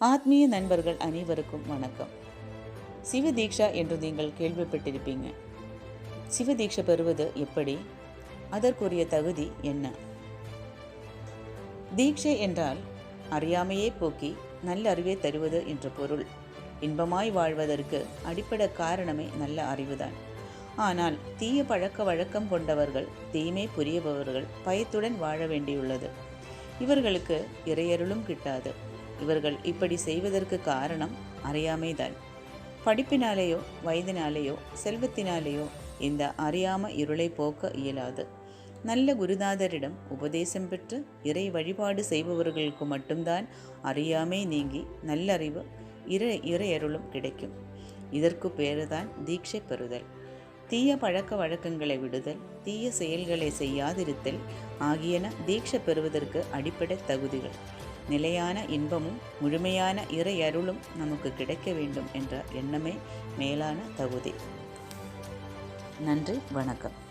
ஆத்மீய நண்பர்கள் அனைவருக்கும் வணக்கம். சிவதீக்ஷா என்று நீங்கள் கேள்விப்பட்டிருப்பீங்க. சிவதீக்ஷை பெறுவது எப்படி? அதற்குரிய தகுதி என்ன? தீட்சை என்றால் அறியாமையே போக்கி நல்ல அறிவை தருவது என்ற பொருள். இன்பமாய் வாழ்வதற்கு அடிப்படை காரணமே நல்ல அறிவுதான். ஆனால் தீய பழக்க வழக்கம் கொண்டவர்கள் தீமை புரியபவர்கள் பயத்துடன் வாழ வேண்டியுள்ளது. இவர்களுக்கு இறையருளும் கிட்டாது. இவர்கள் இப்படி செய்வதற்கு காரணம் அறியாமைதான். படிப்பினாலேயோ வயதினாலேயோ செல்வத்தினாலேயோ இந்த அறியாம இருளை போக்க இயலாது. நல்ல குருநாதரிடம் உபதேசம் பெற்று இறை வழிபாடு செய்பவர்களுக்கு மட்டும்தான் அறியாமை நீங்கி நல்லறிவு இர இறையருளும் கிடைக்கும். இதற்கு பேருதான் தீட்சை பெறுதல். தீய பழக்க வழக்கங்களை விடுதல் தீய செயல்களை செய்யாதிருத்தல் ஆகியன தீட்சை பெறுவதற்கு அடிப்படை தகுதிகள். நிலையான இன்பமும் முழுமையான இறையருளும் நமக்கு கிடைக்க வேண்டும் என்ற எண்ணமே மேலான தகுதி. நன்றி வணக்கம்.